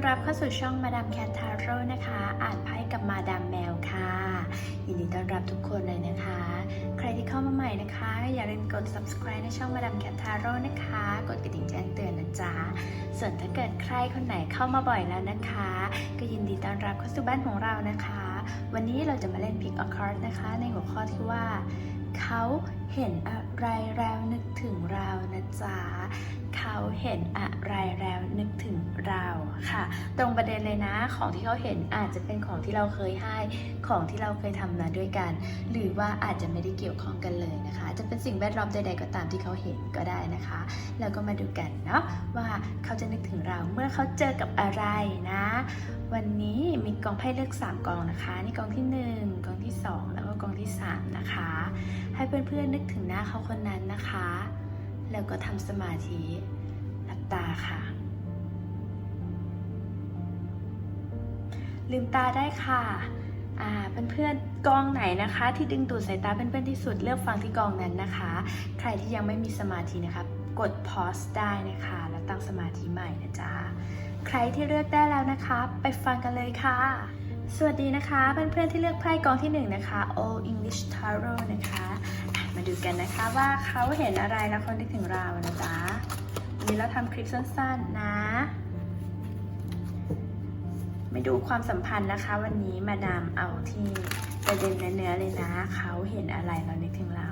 อนรับเข้าสู่ช่องมาดามแคททาโร่นะคะ อ่านไพ่กับมาดามแมวค่ะ ยินดีต้อนรับทุกคนเลยนะคะ ใครที่เข้ามาใหม่นะคะ อย่าลืมกด subscribe ในช่องมาดามแคททาโร่นะคะ กดกระดิ่งแจ้งเตือนนะจ๊ะ ส่วนถ้าเกิดใครคนไหนเข้ามาบ่อยแล้วนะคะ ก็ยินดีต้อนรับเข้าสู่บ้านของเรานะคะ วันนี้เราจะมาเล่น Pick a card นะคะ ในหัวข้อที่ว่าเขาเห็นอะไรแล้วนึกถึงเรานะจ๊ะ เขาเห็นอะไรแล้วนึกถึงเราค่ะ ตรงประเด็นเลยนะของที่เขาเห็นอาจจะเป็นของที่เราเคยให้ของที่เราเคยทำมาด้วยกัน หรือว่าอาจจะไม่ได้เกี่ยวข้องกันเลยนะคะ จะเป็นสิ่งแวดล้อมใดๆก็ตามที่เขาเห็นก็ได้นะคะ แล้วก็มาดูกันเนาะว่าเขาจะนึกถึงเราเมื่อเขาเจอกับอะไรนะ วันนี้มีกองไพ่เลือก 3กองนะคะ นี่กองที่ 1กองที่ 2 แล้วก็กองที่ 3 นะคะ ให้เพื่อนๆนึกถึงหน้าเขาคนนั้นนะคะ แล้วก็ทำสมาธิหลับตาค่ะ ลืมตาได้ค่ะอ่าเพื่อนๆกองไหนนะคะ ที่ดึงดูดสายตาเพื่อนๆที่สุดเลือกฟังที่กองนั้นนะคะ ใครที่ยังไม่มีสมาธินะคะกด pause ได้นะคะ แล้วตั้งสมาธิใหม่นะจ๊ะใครที่เลือกได้แล้วนะคะ ไปฟังกันเลยค่ะ สวัสดีนะคะเพื่อนๆที่เลือกไพ่กองที่หนึ่งนะคะ All English Tarot นะคะ มาดูกันนะคะว่าเขาเห็นอะไรแล้วเขานึกถึงเรานะจ๊ะวันนี้เราทำคลิปสั้นๆนะไม่ดูความสัมพันธ์นะคะ วันนี้มาดามเอาที่ประเด็นเนื้อเลยนะ เขาเห็นอะไรเรานึกถึงเรา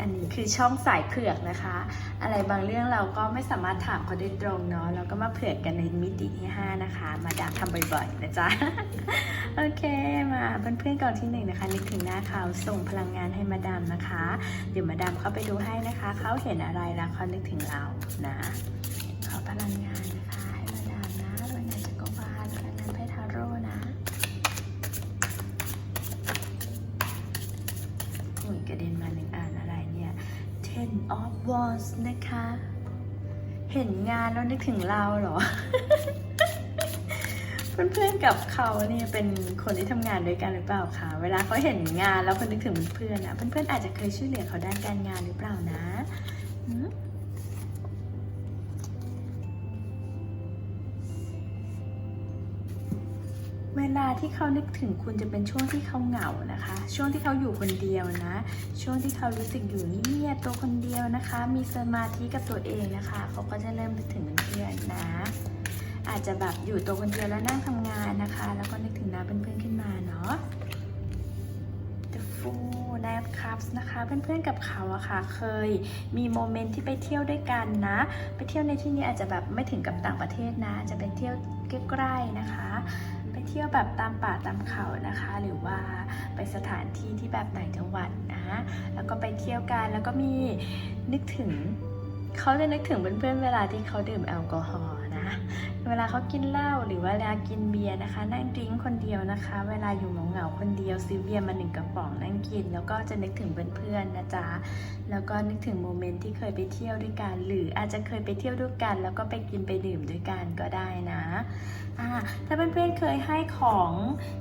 อันนี้คือช่องสายเผือกนะคะ อะไรบางเรื่องเราก็ไม่สามารถถามเขาโดยตรงเนาะเราก็มาเผือกกันในมิติที่ 5 นะคะ มาดามทำบ่อยๆนะจ๊ะ โอเคมาเพื่อนๆก่อนที่หนึ่งนะคะนึกถึงหน้าเขาส่งพลังงานให้มาดามนะคะ เดี๋ยวมาดามเข้าไปดูให้นะคะ เขาเห็นอะไรแล้วเขานึกถึงเรานะขอพลังงานนะคะให้มาดามนะพลังงานจักรวาลพลังงานไพ่ทาโร่นะอุ้ยกระเด็นมาหนึ่งอ่านอะไรเนี่ย Ten was นะคะ เห็นงานแล้วนึกถึงเราเหรอ เพื่อนๆกับเขาเนี่ยเป็นคนที่ทำงานด้วยกันหรือเปล่าคะ เวลาเขาเห็นงานแล้วเขานึกถึงเพื่อนๆนะเพื่อนๆอาจจะเคยช่วยเหลือเขาด้านการงานหรือเปล่านะ ลาที่เขานึกถึงคุณจะเป็นช่วงที่เขาเหงานะคะ ช่วงที่เขาอยู่คนเดียวนะ ช่วงที่เขารู้สึกอยู่เงียบตัวคนเดียวนะคะ มีสมาธิกับตัวเองนะคะ เขาก็จะเริ่มนึกถึงเพื่อนๆนะ อาจจะแบบอยู่ตัวคนเดียวแล้วนั่งทำงานนะคะ แล้วก็นึกถึงน้าเพื่อนๆขึ้นมาเนาะ The Fool n i g h Cups นะคะ เพื่อนๆกับเขาอะค่ะ เคยมีโมเมนต์ที่ไปเที่ยวด้วยกันนะ ไปเที่ยวในที่นี้อาจจะแบบไม่ถึงกับต่างประเทศนะ จะไปเที่ยวใกล้ๆนะคะ เที่ยวแบบตามป่าตามเขานะคะ หรือว่าไปสถานที่ที่แบบต่างจังหวัดนะ แล้วก็ไปเที่ยวกันแล้วก็มีนึกถึงเขาจะนึกถึงเพื่อนๆเวลาที่เขาดื่มแอลกอฮอล์นะ เวลาเขากินเหล้าหรือว่าเวลากินเบียร์นะคะ นั่งดิ้งคนเดียวนะคะ เวลาอยู่เหงาๆคนเดียวซื้อเบียร์มาหนึ่งกระป๋องนั่งกิน แล้วก็จะนึกถึงเพื่อนๆนะจ๊ะ แล้วก็นึกถึงโมเมนต์ที่เคยไปเที่ยวด้วยกัน หรืออาจจะเคยไปเที่ยวด้วยกัน แล้วก็ไปกินไปดื่มด้วยกันก็ได้ ถ้าเพื่อนๆเคยให้ของ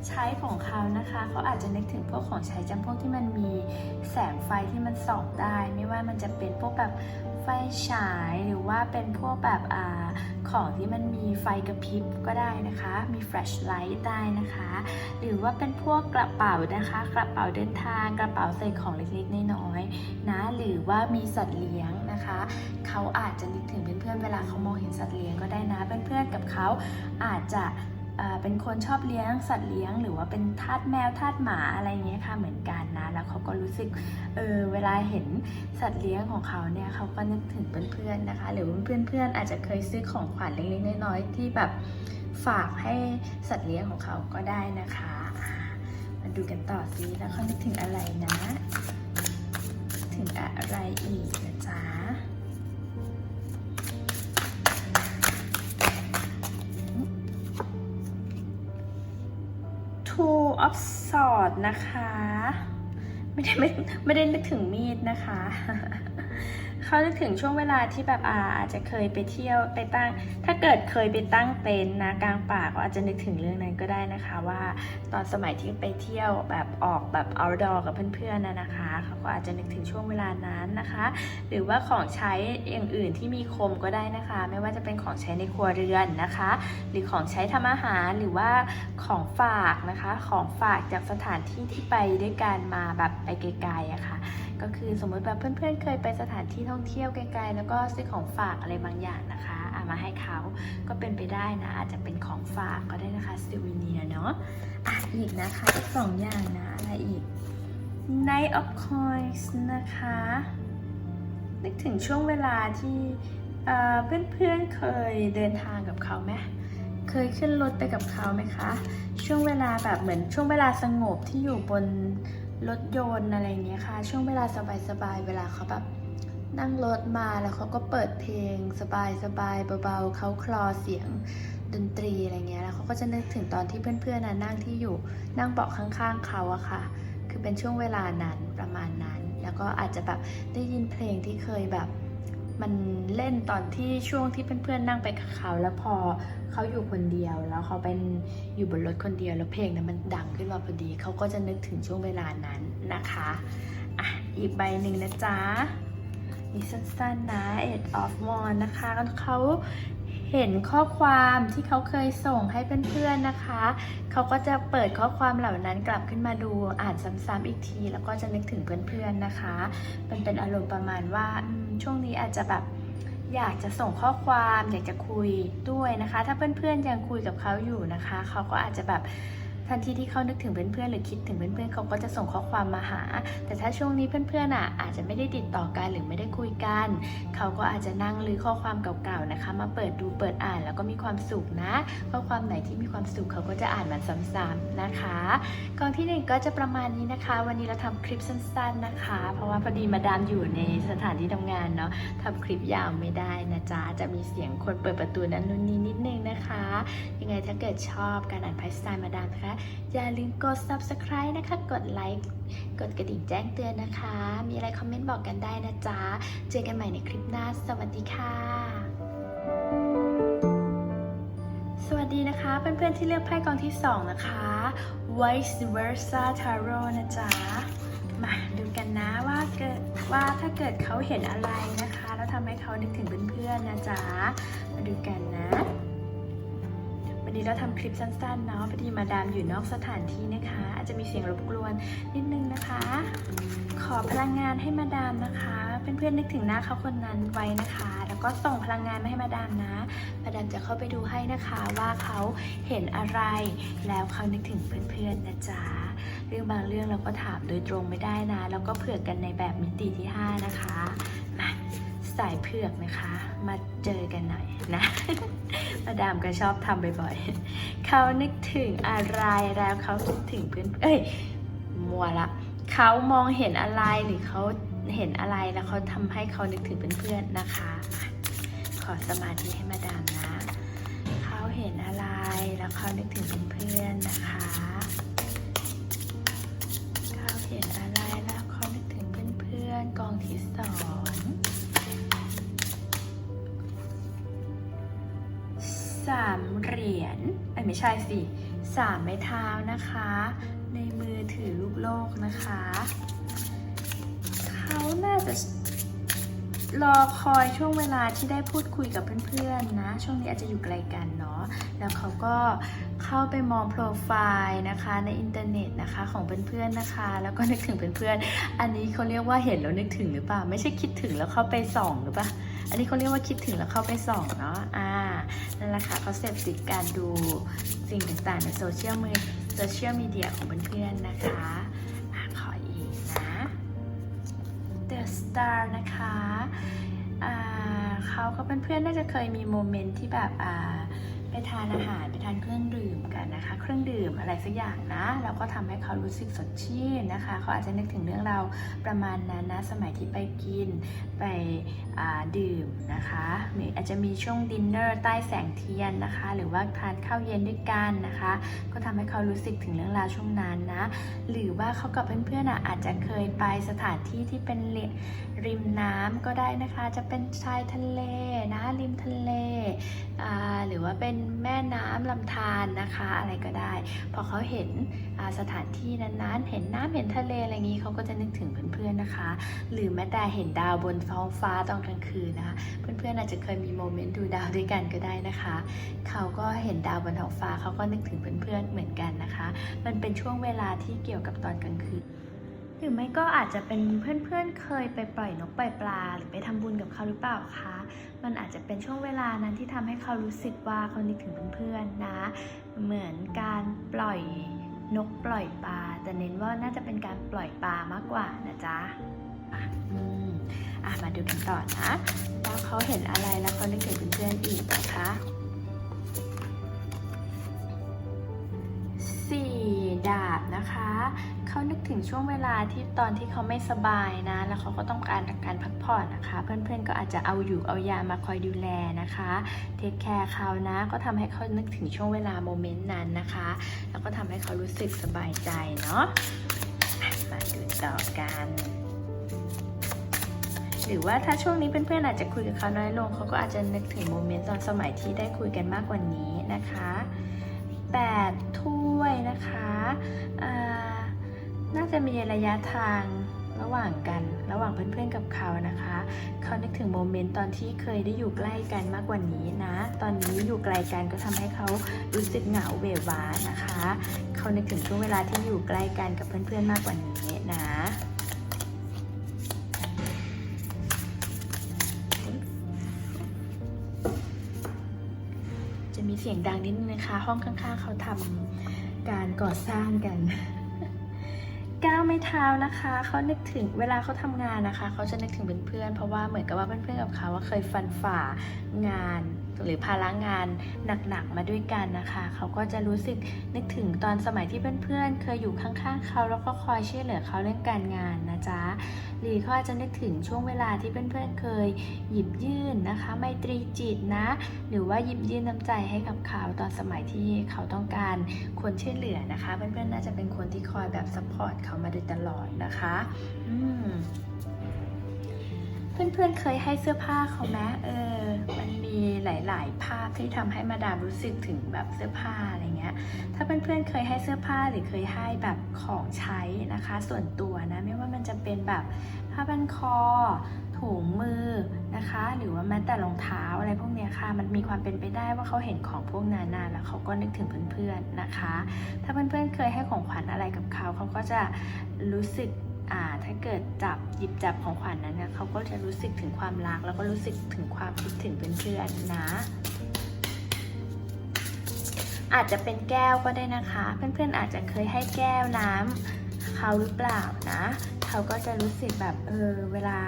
ใช้ของเขานะคะเขาอาจจะนึกถึงพวกของใช้จำพวกที่มันมีแสงไฟที่มันส่องได้ ไม่ว่ามันจะเป็นพวกแบบไฟฉายหรือว่าเป็นพวกแบบอ่าของที่มันมีไฟกระพริบก็ได้นะคะ มีแฟลชไลท์ได้นะคะ หรือว่าเป็นพวกกระเป๋านะคะ กระเป๋าเดินทาง กระเป๋าใส่ของเล็กๆน้อยๆนะ หรือว่ามีสัตว์เลี้ยง นะคะ เขาอาจจะนึกถึงเพื่อนๆเวลาเขามองเห็นสัตว์เลี้ยงก็ได้นะเพื่อนๆกับเขาอาจจะเป็นคนชอบเลี้ยงสัตว์เลี้ยง หรือว่าเป็นทาสแมวทาสหมาอะไรอย่างเงี้ยค่ะเหมือนกันนะ แล้วเขาก็รู้สึกเออเวลาเห็นสัตว์เลี้ยงของเขาเนี่ยเขาก็นึกถึงเพื่อนๆนะคะ หรือว่าเพื่อนๆอาจจะเคยซื้อของขวัญเล็กๆน้อยๆที่แบบฝากให้สัตว์เลี้ยงของเขาก็ได้นะคะ มาดูกันต่อสิแล้วเขานึกถึงอะไรนะ ถึงอะไรอีกนะจ๊ะ นะคะไไม่ได้ไม่ไม่ได้นึกถึงมีดนะคะ เขานึกถึงช่วงเวลาที่แบบอาอาจจะเคยไปเที่ยวไปตั้ง ถ้าเกิดเคยไปตั้งเต็นท์นะกลางป่าก็อาจจะนึกถึงเรื่องนั้นก็ได้นะคะว่าตอนสมัยที่ไปเที่ยวแบบออกแบบ outdoor กับเพื่อนๆนะนะคะเขาก็อาจจะนึกถึงช่วงเวลานั้นนะคะ หรือว่าของใช้อย่างอื่นที่มีคมก็ได้นะคะ ไม่ว่าจะเป็นของใช้ในครัวเรือนนะคะ หรือของใช้ทำอาหารหรือว่าของฝากนะคะ ของฝากจากสถานที่ที่ไปด้วยกันมาแบบไปไกลๆอะค่ะ ก็คือสมมติแบบเพื่อนๆ เคยไปสถานที่ท่องเที่ยวไกลๆ แล้วก็ซื้อของฝากอะไรบางอย่างนะคะเอามาให้เขาก็เป็นไปได้นะ อาจจะเป็นของฝากก็ได้นะคะซิวเนียเนาะอะอีกนะคะอีกสองอย่างนะอะไรอีก Night of Coins นะคะ นึกถึงช่วงเวลาที่เอ่อเพื่อนๆเคยเดินทางกับเขาไหมเคยขึ้นรถไปกับเขาไหมคะ ช่วงเวลาแบบเหมือนช่วงเวลาสงบที่อยู่บน รถยนต์อะไรอย่างเงี้ยค่ะ ช่วงเวลาสบายๆ เวลาเขาแบบนั่งรถมาแล้วเขาก็เปิดเพลงสบายๆเบาๆเขาคลอเสียงดนตรีอะไรเงี้ยแล้วเขาก็จะนึกถึงตอนที่เพื่อนๆนะนั่งที่อยู่นั่งเบาะข้างๆเขาอะค่ะ คือเป็นช่วงเวลานั้นประมาณนั้น แล้วก็อาจจะแบบได้ยินเพลงที่เคยแบบ มันเล่นตอนที่ช่วงที่เพื่อนๆนั่งไปกับเขา แล้วพอเขาอยู่คนเดียว แล้วเขาเป็นอยู่บนรถคนเดียว แล้วเพลงนั้นมันดังขึ้นมาพอดีเขาก็จะนึกถึงช่วงเวลานั้นนะคะอะอีกใบหนึ่งนะจ๊ะนี่สั้นๆนะ Eight of Wands นะคะเขา เห็นข้อความที่เขาเคยส่งให้เพื่อนๆนะคะ เขาก็จะเปิดข้อความเหล่านั้นกลับขึ้นมาดูอ่านซ้ำๆอีกที แล้วก็จะนึกถึงเพื่อนๆนะคะ มันเป็นอารมณ์ประมาณว่าช่วงนี้อาจจะแบบอยากจะส่งข้อความอยากจะคุยด้วยนะคะ ถ้าเพื่อนๆยังคุยกับเขาอยู่นะคะ เขาก็อาจจะแบบ ทันทีที่เขานึกถึงเพื่อนๆหรือคิดถึงเพื่อนๆเขาก็จะส่งข้อความมาหา แต่ถ้าช่วงนี้เพื่อนๆอะอาจจะไม่ได้ติดต่อกันหรือไม่ได้คุยกัน เขาก็อาจจะนั่งลือข้อความเก่าๆนะคะ มาเปิดดูเปิดอ่านแล้วก็มีความสุขนะข้อความไหนที่มีความสุขเขาก็จะอ่านมันซ้ำๆนะคะกองที่หนึ่งก็จะประมาณนี้นะคะ วันนี้เราทำคลิปสั้นๆนะคะ เพราะว่าพอดีมาดามอยู่ในสถานที่ทำงานเนาะทำคลิปยาวไม่ได้นะจ๊ะจะมีเสียงคนเปิดประตูนั้นนู่นนี่นิดนึงนะคะ ยังไงถ้าเกิดชอบการอ่านไพสไตล์มาดามนะคะอย่าลืมกด subscribe นะคะ กดไลค์กดกระดิ่งแจ้งเตือนนะคะ มีอะไรคอมเมนต์บอกกันได้นะจ๊ะ เจอกันใหม่ในคลิปหน้า สวัสดีค่ะ สวัสดีนะคะ เพื่อนๆที่เลือกไพ่กองที่ 2 นะคะ Vice Versa Tarot นะจ๊ะ มาดูกันนะว่าเกิดว่าถ้าเกิดเขาเห็นอะไรนะคะ แล้วทำให้เขานึกถึงเพื่อนๆนะจ๊ะ มาดูกันนะ วันนี้เราทำคลิปสั้นๆเนาะพอดีมาดามอยู่นอกสถานที่นะคะ อาจจะมีเสียงรบกวนนิดนึงนะคะ ขอพลังงานให้มาดามนะคะ เพื่อนๆนึกถึงหน้าเขาคนนั้นไว้นะคะ แล้วก็ส่งพลังงานมาให้มาดามนะมาดามจะเข้าไปดูให้นะคะว่าเขาเห็นอะไร แล้วเขานึกถึงเพื่อนๆนะจ๊ะเรื่องบางเรื่องเราก็ถามโดยตรงไม่ได้นะ แล้วก็เผื่อกันในแบบมิติที่ 5 นะคะ สายเผือกนะคะ มาเจอกันหน่อยนะมาดามก็ชอบทำบ่อยๆเขานึกถึงอะไรแล้วเขาคิดถึงเพื่อนเอ้ยมัวละเขามองเห็นอะไรหรือเขาเห็นอะไรแล้วเขาทำให้เขานึกถึงเพื่อนๆนะคะอะขอสมาธิให้มาดามนะเขาเห็นอะไรแล้วเขานึกถึงเพื่อนๆนะคะเขาเห็นอะไรแล้ว รียญเอ้ยไม่ใช่สิสามไม้เท้านะคะ ในมือถือลูกโลกนะคะ เขาน่าจะรอคอยช่วงเวลาที่ได้พูดคุยกับเพื่อนๆนะ ช่วงนี้อาจจะอยู่ไกลกันเนาะแล้วเขาก็เข้าไปมองโปรไฟล์นะคะในอินเทอร์เน็ตนะคะของเพื่อนๆนะคะ แล้วก็นึกถึงเพื่อนๆอันนี้เขาเรียกว่าเห็นแล้วนึกถึงหรือเปล่า ไม่ใช่คิดถึงแล้วเข้าไปส่องหรือเปล่า อันนี้เขาเรียกว่าคิดถึงแล้วเข้าไปส่องเนาะ อ่า นั่นแหละค่ะเขาเสพติดการดูสิ่งต่างๆในโซเชียลมีโซเชียลมีเดียของเพื่อนๆนะคะ อะขออีกนะ The Star นะคะ อ่าเขากับเพื่อนๆน่าจะเคยมีโมเมนต์ที่แบบ อ่าไปทานอาหารไปทานเครื่องดื่มกันนะคะ เครื่องดื่มอะไรสักอย่างนะแล้วก็ทำให้เขารู้สึกสดชื่นนะคะ เขาอาจจะนึกถึงเรื่องเราประมาณนั้นนะสมัยที่ไปกิน ไปดื่มนะคะมีอาจจะมีช่วงดินเนอร์ใต้แสงเทียนนะคะ หรือว่าทานข้าวเย็นด้วยกันนะคะ ก็ทำให้เขารู้สึกถึงเรื่องราวช่วงนั้นนะ หรือว่าเขากับเพื่อนๆออาจจะเคยไปสถานที่ที่เป็นริริมน้ำก็ได้นะคะ จะเป็นชายทะเลนะริมทะเลหรือว่าเป็นแม่น้ำลำธารนะคะ อะไรก็ได้ พอเขาเห็น สถานที่นั้นๆ เห็นน้ำเห็นทะเลอะไรอย่างนี้เขาก็จะนึกถึงเพื่อนๆนะคะ หรือแม้แต่เห็นดาวบนท้องฟ้าตอนกลางคืนนะคะ เพื่อนๆอาจจะเคยมีโมเมนต์ดูดาวด้วยกันก็ได้นะคะ เขาก็เห็นดาวบนท้องฟ้าเขาก็นึกถึงเพื่อนๆเหมือนกันนะคะ มันเป็นช่วงเวลาที่เกี่ยวกับตอนกลางคืนหรือไม่ก็อาจจะเป็นเพื่อนๆ เคยไปปล่อยนกปล่อยปลา หรือไปทำบุญกับเขาหรือเปล่าคะ มันอาจจะเป็นช่วงเวลานั้นที่ทำให้เขารู้สึกว่าเขานึกถึงเพื่อนๆนะ เหมือนการปล่อย นกปล่อยปลาแต่เน้นว่าน่าจะเป็นการปล่อยปลามากกว่านะจ๊ะอืมอะมาดูกันต่อนะว่าเขาเห็นอะไรแล้วเขานึกถึงเพื่อนๆอีกนะคะ สี่ดาบนะคะ เขานึกถึงช่วงเวลาที่ตอนที่เขาไม่สบายนะ แล้วเขาก็ต้องการการพักผ่อนนะคะ เพื่อนๆก็อาจจะเอาอยู่เอายามาคอยดูแลนะคะ เทคแคร์เขานะ ก็ทำให้เขานึกถึงช่วงเวลาโมเมนต์นั้นนะคะ แล้วก็ทำให้เขารู้สึกสบายใจเนาะอะมาดูต่อกันหรือว่าถ้าช่วงนี้เพื่อนๆอาจจะคุยกับเขาน้อยลงเขาก็อาจจะนึกถึงโมเมนต์ตอนสมัยที่ได้คุยกันมากกว่านี้นะคะ8ถ้ วยนะคะอ่าน่าจะมีระยะทางระหว่างกันระหว่างเพื่อนๆกับเขานะคะ เขานึกถึงโมเมนต์ตอนที่เคยได้อยู่ใกล้กันมากกว่านี้นะ ตอนนี้อยู่ไกลกันก็ทำให้เขารู้สึกเหงาเววานะคะ เขานึกถึงช่วงเวลาที่อยู่ใกล้กันกับเพื่อนๆมากกว่านี้นะจะมีเสียงดังนิดนึงนะคะ ห้องข้างๆเขาทำ การก่อสร้างกัน ก้าวไม่เท้านะคะเขานึกถึงเวลาเขาทำงานนะคะเขาจะนึกถึงเพื่อนๆเพราะว่าเหมือนกับว่าเพื่อนๆกับเขาว่าเคยฟันฝ่างาน หรือภาระงานหนักๆมาด้วยกันนะคะ เขาก็จะรู้สึกนึกถึงตอนสมัยที่เพื่อนๆ เคยอยู่ข้างๆ เขาแล้วก็คอยช่วยเหลือเขาเรื่องการงานนะจ๊ะหรือเขาอาจจะนึกถึงช่วงเวลาที่เพื่อนๆ เคยหยิบยื่นนะคะ ไมตรีจิตนะ หรือว่าหยิบยื่นน้ำใจให้กับเขาตอนสมัยที่เขาต้องการคนช่วยเหลือนะคะ เพื่อนๆ น่าจะเป็นคนที่คอยแบบซัพพอร์ตเขามาโดยตลอดนะคะอืมเพื่อนๆ เคยให้เสื้อผ้าเขาไหมเออ หลาย ๆ ภาพที่ทำให้มาดามรู้สึกถึงแบบเสื้อผ้าอะไรเงี้ย ถ้าเพื่อนๆเคยให้เสื้อผ้าหรือเคยให้แบบของใช้นะคะ ส่วนตัวนะไม่ว่ามันจะเป็นแบบผ้าพันคอถุงมือนะคะ หรือว่าแม้แต่รองเท้าอะไรพวกเนี้ยค่ะ มันมีความเป็นไปได้ว่าเขาเห็นของพวกนั้นนะแล้วเขาก็นึกถึงเพื่อนๆนะคะ ถ้าเพื่อนๆเคยให้ของขวัญอะไรกับเขาเขาก็จะรู้สึก ถ้าเกิดจับหยิบจับของขวัญนั้นเนี่ยเขาก็จะรู้สึกถึงความรัก แล้วก็รู้สึกถึงความคิดถึงเพื่อนๆนะ อาจจะเป็นแก้วก็ได้นะคะ เพื่อนๆอาจจะเคยให้แก้วน้ำเขาหรือเปล่านะเขาก็จะรู้สึกแบบเออเวลา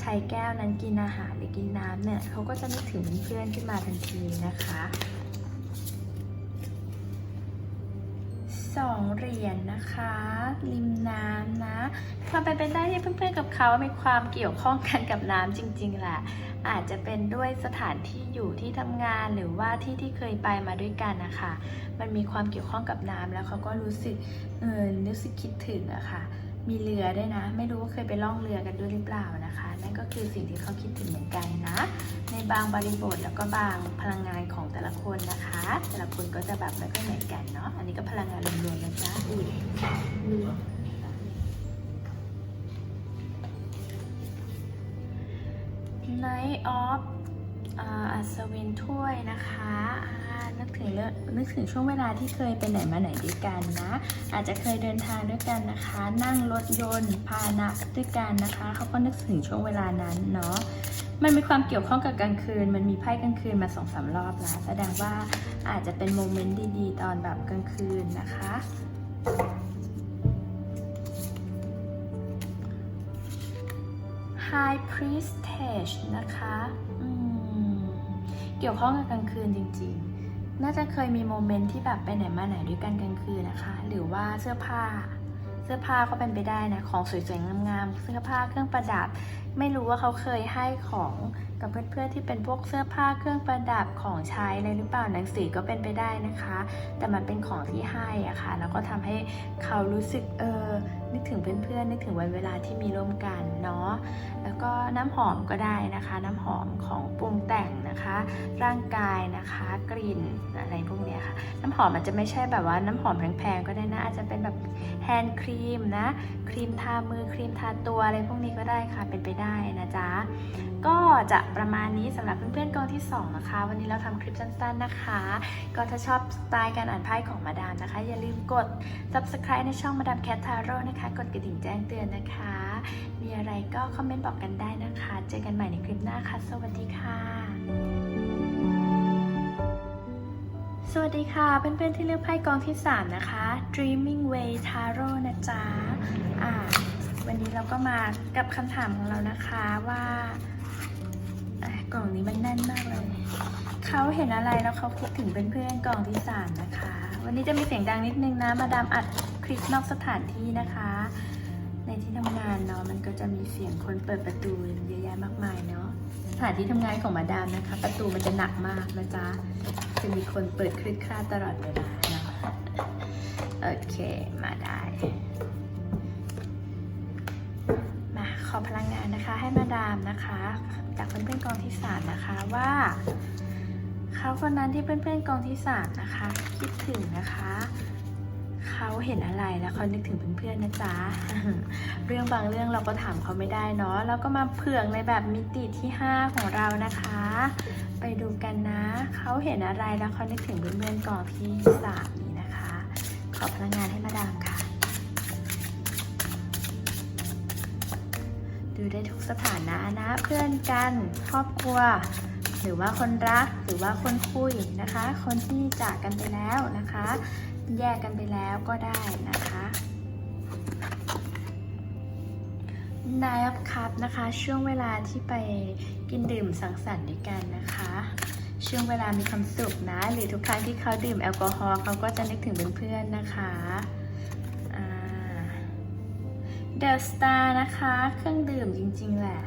ใช้แก้วนั้นกินอาหารหรือกินน้ำเนี่ยเขาก็จะนึกถึงเพื่อนๆขึ้นมาทันทีนะคะ สองเหรียญนะคะ ริมน้ำนะความเป็นไปได้ที่เพื่อนๆกับเขามีความเกี่ยวข้องกันกับน้ำจริงๆแหละอาจจะเป็นด้วยสถานที่อยู่ที่ทำงานหรือว่าที่ที่เคยไปมาด้วยกันนะคะ มันมีความเกี่ยวข้องกับน้ำแล้วเขาก็รู้สึกเออรู้สึกคิดถึงอะค่ะ มีเรือด้วยนะ ไม่รู้ว่าเคยไปล่องเรือกันด้วยหรือเปล่านะคะ นั่นก็คือสิ่งที่เขาคิดถึงเหมือนกันนะ ในบางบริบทแล้วก็บางพลังงานของแต่ละคนนะคะ แต่ละคนก็จะแบบไม่ค่อยเหมือนกันเนาะ อันนี้ก็พลังงานรวมๆนะจ๊ะอุ้ยลืม Night of อ่า อัศวินถ้วยนะคะนึกถึงเรื่องนึกถึงช่วงเวลาที่เคยไปไหนมาไหนด้วยกันนะ อาจจะเคยเดินทางด้วยกันนะคะ นั่งรถยนต์พาหนะด้วยกันนะคะเขาก็นึกถึงช่วงเวลานั้นเนาะมันมีความเกี่ยวข้องกับกลางคืน มันมีไพ่กลางคืนมาสองสามรอบแล้วแสดงว่าอาจจะเป็นโมเมนต์ดีๆ ตอนแบบกลางคืนนะคะ High Priestess นะคะ อืม เกี่ยวข้องกับกลางคืนจริงๆ น่าจะเคยมีโมเมนต์ที่แบบไปไหนมาไหนด้วยกันกลางคืนนะคะ หรือว่าเสื้อผ้า เสื้อผ้าก็เป็นไปได้นะ ของสวยๆงามๆ เสื้อผ้าเครื่องประดับ ไม่รู้ว่าเขาเคยให้ของกับเพื่อนๆที่เป็นพวกเสื้อผ้าเครื่องประดับของใช้อะไรหรือเปล่าหนังสือก็เป็นไปได้นะคะ แต่มันเป็นของที่ให้อะค่ะแล้วก็ทำให้เขารู้สึกเออนึกถึงเพื่อนๆนึกถึงวันเวลาที่มีร่วมกันเนาะแล้วก็น้ำหอมก็ได้นะคะ น้ำหอมของปรุงแต่งนะคะ ร่างกายนะคะกลิ่นอะไรพวกเนี้ยค่ะ น้ำหอมมันจะไม่ใช่แบบว่าน้ำหอมแพงๆก็ได้นะอาจจะเป็นแบบแฮนด์ครีมนะครีมทามือครีมทาตัวอะไรพวกนี้ก็ได้ค่ะเป็นไปได้ได้นะจ๊ะ ก็จะประมาณนี้สำหรับเพื่อนๆกองที่2นะคะ วันนี้เราทำคลิปสั้นๆนะคะ ก็ถ้าชอบสไตล์การอ่านไพ่ของมาดามนะคะ อย่าลืมกด subscribe ในช่องมาดามแคททาโร่นะคะ กดกระดิ่งแจ้งเตือนนะคะ มีอะไรก็คอมเมนต์บอกกันได้นะคะ เจอกันใหม่ในคลิปหน้าค่ะ สวัสดีค่ะสวัสดีค่ะ เพื่อนๆที่เลือกไพ่กองที่ 3 นะคะ Dreaming Way Tarot นะจ๊ะอ่า วันนี้เราก็มากับคำถามของเรานะคะว่ากล่องนี้มันแน่นมากเลย เขาเห็นอะไรแล้วเขาคิดถึงเพื่อนๆกล่องที่สามนะคะ วันนี้จะมีเสียงดังนิดนึงนะ มาดามอัดคลิปนอกสถานที่นะคะ ในที่ทำงานเนาะมันก็จะมีเสียงคนเปิดประตูเยอะแยะมากมายเนาะสถานที่ทำงานของมาดามนะคะ ประตูมันจะหนักมากนะจ๊ะจะมีคนเปิดคลิกคลาดตลอดเวลาเนาะโอเคมาได้ ขอพลังงานนะคะให้มาดามนะคะ จากเพื่อนๆกองที่สามนะคะว่าเขาคนนั้นที่เพื่อนๆกองที่สามนะคะ คิดถึงนะคะเขาเห็นอะไรแล้วเขานึกถึงเพื่อนๆนะจ๊ะ เรื่องบางเรื่องเราก็ถามเขาไม่ได้เนาะแล้วก็มาเผื่อกในแบบมิติที่ 5 ของเรานะคะ ไปดูกันนะเขาเห็นอะไรแล้วเขานึกถึงเพื่อนๆกองที่สามนี้นะคะ ขอพลังงานให้มาดามค่ะ ดูได้ทุกสถานะนะเพื่อนกันครอบครัว หรือว่าคนรักหรือว่าคนคุยนะคะ คนที่จากกันไปแล้วนะคะ แยกกันไปแล้วก็ได้นะคะ Nine of Cup นะคะ ช่วงเวลาที่ไปกินดื่มสังสรรค์ด้วยกันนะคะช่วงเวลามีความสุขนะ หรือทุกครั้งที่เขาดื่มแอลกอฮอล์เขาก็จะนึกถึงเพื่อนๆนะคะ เดอะสตาร์นะคะ เครื่องดื่มจริงๆแหละ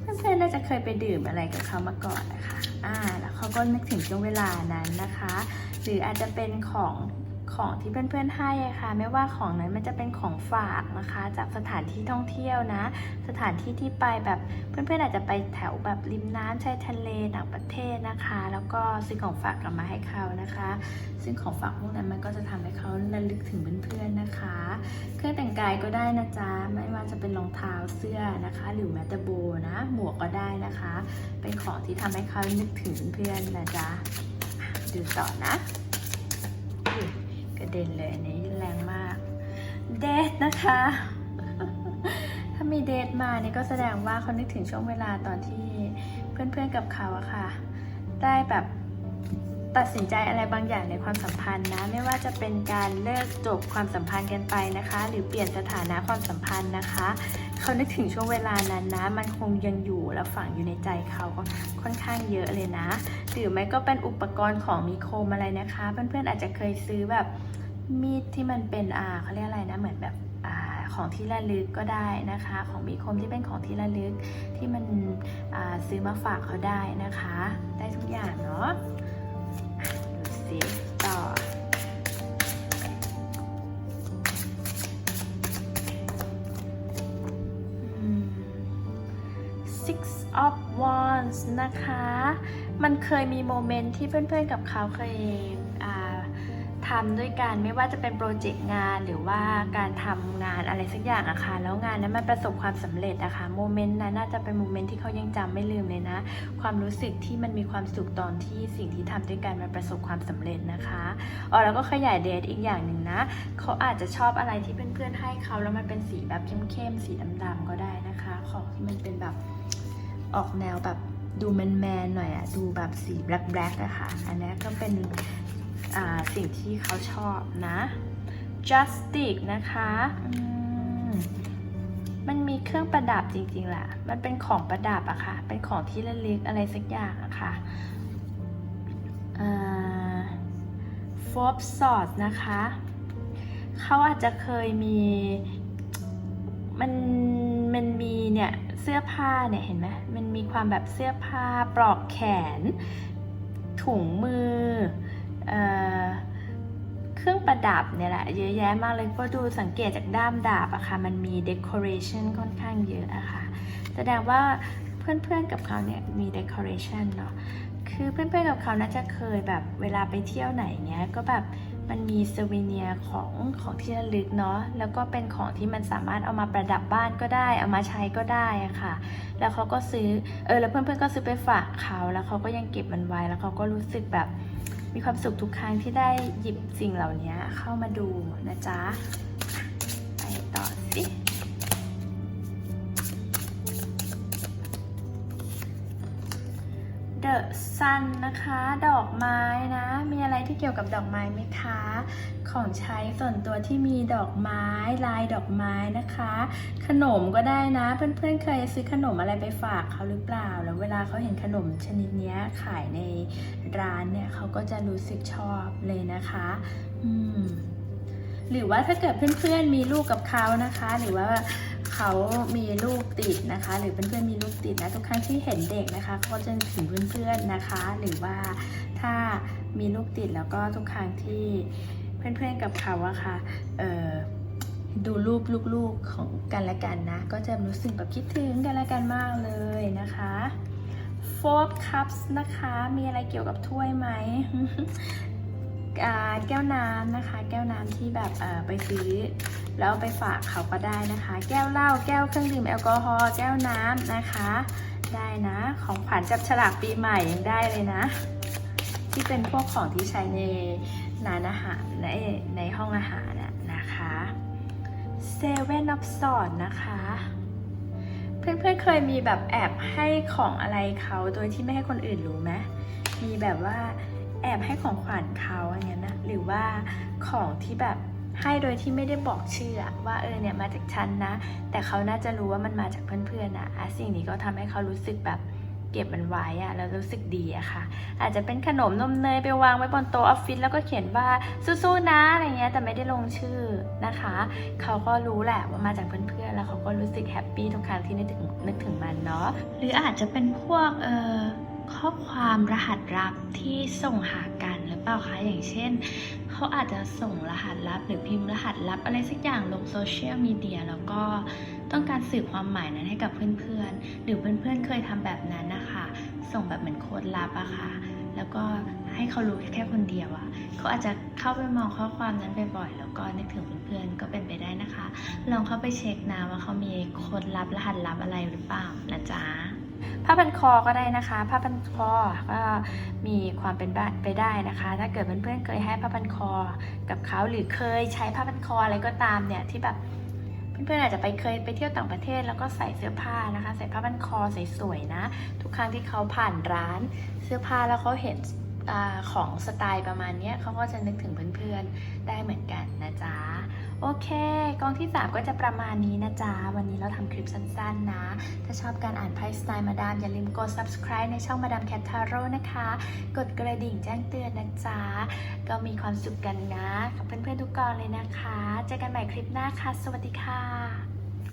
เพื่อนๆน่าจะเคยไปดื่มอะไรกับเขามาก่อนนะคะ อ่า แล้วเขาก็นึกถึงช่วงเวลานั้นนะคะ หรืออาจจะเป็นของ ของที่เพื่อนๆให้ค่ะไม่ว่าของนั้นมันจะเป็นของฝากนะคะ จากสถานที่ท่องเที่ยวนะ สถานที่ที่ไปแบบเพื่อนๆอาจจะไปแถวแบบริมน้ำชายทะเลต่างประเทศนะคะ แล้วก็ซื้อของฝากกลับมาให้เขานะคะ ซึ่งของฝากพวกนั้นมันก็จะทำให้เขาระลึกถึงเพื่อนๆนะคะ เครื่องแต่งกายก็ได้นะจ๊ะไม่ว่าจะเป็นรองเท้าเสื้อนะคะ หรือแม้แต่โบนะหมวกก็ได้นะคะ เป็นของที่ทำให้เขานึกถึงเพื่อนนะจ๊ะดูต่อนะ เด็นเลยอันนี้แรงมาก เดทนะคะ ถ้ามีเดทมาเนี่ยก็แสดงว่าเขานึกถึงช่วงเวลาตอนที่เพื่อนๆกับเขาอะค่ะ ได้แบบ ตัดสินใจอะไรบางอย่างในความสัมพันธ์นะ ไม่ว่าจะเป็นการเลิกจบความสัมพันธ์กันไปนะคะ หรือเปลี่ยนสถานะความสัมพันธ์นะคะ เขานึกถึงช่วงเวลานั้นนะ มันคงยังอยู่และฝังอยู่ในใจเขาค่อนข้างเยอะเลยนะ หรือไม่ก็เป็นอุปกรณ์ของมีคมอะไรนะคะ เพื่อนๆอาจจะเคยซื้อแบบมีดที่มันเป็นอ่าเขาเรียกอะไรนะเหมือนแบบอ่าของที่ระลึกก็ได้นะคะ ของมีคมที่เป็นของที่ระลึกที่มันซื้อมาฝากเขาได้นะคะ ได้ทุกอย่างเนาะ ซีต่ออืม Six of Wands นะคะ มันเคยมีโมเมนต์ที่เพื่อนๆกับเขาเคย ทำด้วยกันไม่ว่าจะเป็นโปรเจกต์งานหรือว่าการทำงานอะไรสักอย่างอะค่ะแล้วงานนั้นมันประสบความสำเร็จอะค่ะโมเมนต์นั้นน่าจะเป็นโมเมนต์ที่เขายังจำไม่ลืมเลยนะ ความรู้สึกที่มันมีความสุขตอนที่สิ่งที่ทำด้วยกันมันประสบความสำเร็จนะคะอ๋อแล้วก็ขยายเดทอีกอย่างหนึ่งนะเขาอาจจะชอบอะไรที่เพื่อนๆให้เขาแล้วมันเป็นสีแบบเข้มๆสีดำๆก็ได้นะคะ ของที่มันเป็นแบบออกแนวแบบดูแมนๆหน่อยอะดูแบบสีแบล็กๆอะค่ะ อันนี้ก็เป็น สิ่งที่เขาชอบนะ Justice นะคะมมันมีเครื่องประดับจริงๆแหละมันเป็นของประดับอะค่ะ เป็นของที่ระลึกอะไรสักอย่างอะค่ะอ่า Forbes Sort นะคะ เขาอาจจะเคยมี มันมันมีเนี่ยเสื้อผ้าเนี่ยเห็นไหมมันมีความแบบเสื้อผ้าปลอกแขน ถุงมือ เครื่องประดับเนี่ยแหละเยอะแยะมากเลยก็ดูสังเกตจากด้ามดาบอะค่ะ มันมี decoration ค่อนข้างเยอะอะค่ะ แสดงว่าเพื่อนๆกับเขาเนี่ยมี decoration เนาะคือเพื่อนๆกับเขาน่าจะเคยแบบเวลาไปเที่ยวไหนเนี้ยก็แบบมันมีสวีเนียของของที่ระลึกเนาะแล้วก็เป็นของที่มันสามารถเอามาประดับบ้านก็ได้ เอามาใช้ก็ได้อะค่ะ แล้วเขาก็ซื้อเออแล้วเพื่อนๆก็ซื้อไปฝากเขาแล้วเขาก็ยังเก็บมันไว้แล้วเขาก็รู้สึกแบบ มีความสุขทุกครั้งที่ได้หยิบสิ่งเหล่านี้เข้ามาดูนะจ๊ะ ไปต่อสิ The Sun นะคะ ดอกไม้นะ มีอะไรที่เกี่ยวกับดอกไม้ไหมคะ ของใช้ส่วนตัวที่มีดอกไม้ลายดอกไม้นะคะ ขนมก็ได้นะ เพื่อนๆเคยซื้อขนมอะไรไปฝากเขาหรือเปล่า แล้วเวลาเขาเห็นขนมชนิดนี้ขายในร้านเนี่ยเขาก็จะรู้สึกชอบเลยนะคะ อืมหรือว่าถ้าเกิดเพื่อนๆมีลูกกับเขานะคะ หรือว่า เขามีลูกติดนะคะ หรือเพื่อนๆมีลูกติดนะทุกครั้งที่เห็นเด็กนะคะเขาก็จะถึงเพื่อนๆนะคะ หรือว่าถ้ามีลูกติดแล้วก็ทุกครั้งที่เพื่อนๆกับเขาอะค่ะเอ่อดูรูปลูกๆของกันและกันนะ ก็จะรู้สึกแบบคิดถึงกันและกันมากเลยนะคะ Fourth Cups นะคะ มีอะไรเกี่ยวกับถ้วยไหม แก้วน้ำนะคะ แก้วน้ำที่แบบไปซื้อ แล้วไปฝากเขาก็ได้นะคะ แก้วเหล้าแก้วเครื่องดื่มแอลกอฮอล์แก้วน้ำนะคะ ได้นะของขวัญจับฉลากปีใหม่ยังได้เลยนะ ที่เป็นพวกของที่ใช้ในร้านอาหารในในห้องอาหารน่ะนะคะเซเว่นอ f สอนนะคะเพื่อนๆเคยมีแบบแอบให้ของอะไรเขาโดยที่ไม่ให้คนอื่นรู้ไหมมีแบบว่า แอบให้ของขวัญเขาอย่างเงี้ยนะหรือว่าของที่แบบให้โดยที่ไม่ได้บอกชื่อว่าเออเนี่ยมาจากฉันนะ แต่เขาน่าจะรู้ว่ามันมาจากเพื่อนๆนะอะสิ่งนี้ก็ทำให้เขารู้สึกแบบเก็บมันไว้อะแล้วรู้สึกดีอะค่ะ อาจจะเป็นขนมนมเนยไปวางไว้บนโต๊ะออฟฟิศแล้วก็เขียนว่าสู้ๆนะอะไรเงี้ยแต่ไม่ได้ลงชื่อนะคะ เขาก็รู้แหละว่ามาจากเพื่อนๆแล้วเขาก็รู้สึกแฮปปี้ทุกครั้งที่นึกถึงนึกถึงมันเนาะหรืออาจจะเป็นพวกเออ ข้อความรหัสลับที่ส่งหากันหรือเปล่าคะ อย่างเช่น เขาอาจจะส่งรหัสลับหรือพิมพ์รหัสลับอะไรสักอย่างลงโซเชียลมีเดียแล้วก็ต้องการสื่อความหมายนั้นให้กับเพื่อนๆ หรือเพื่อนๆเคยทำแบบนั้นนะคะ ส่งแบบเหมือนโค้ดลับอะค่ะ แล้วก็ให้เขารู้แค่คนเดียวอะเขาอาจจะเข้าไปมองข้อความนั้นบ่อยๆ แล้วก็นึกถึงเพื่อนๆ ก็เป็นไปได้นะคะ ลองเข้าไปเช็คนะว่าเขามีโค้ดลับรหัสลับอะไรหรือเปล่านะจ๊ะ ผ้าพันคอก็ได้นะคะ ผ้าพันคอก็มีความเป็นไปได้นะคะ ถ้าเกิดเพื่อนๆเคยให้ผ้าพันคอกับเขาหรือเคยใช้ผ้าพันคออะไรก็ตามเนี่ยที่แบบเพื่อนๆอาจจะไปเคยไปเที่ยวต่างประเทศแล้วก็ใส่เสื้อผ้านะคะ ใส่ผ้าพันคอสวยๆนะ ทุกครั้งที่เขาผ่านร้านเสื้อผ้าแล้วเขาเห็นอของสไตล์ประมาณนี้เขาก็จะนึกถึงเพื่อนๆได้เหมือนกันนะจ๊ะ โอเคกองที่ 3 ก็จะประมาณนี้นะจ๊ะ วันนี้เราทำคลิปสั้นๆนะ ถ้าชอบการอ่านไพ่สไตล์มาดาม อย่าลืมกด subscribe ในช่องมาดามแคททาโร่นะคะ กดกระดิ่งแจ้งเตือนนะจ๊ะ ก็มีความสุขกันนะ กับเพื่อนๆทุกกองเลยนะคะ เจอกันใหม่คลิปหน้าค่ะ สวัสดีค่ะ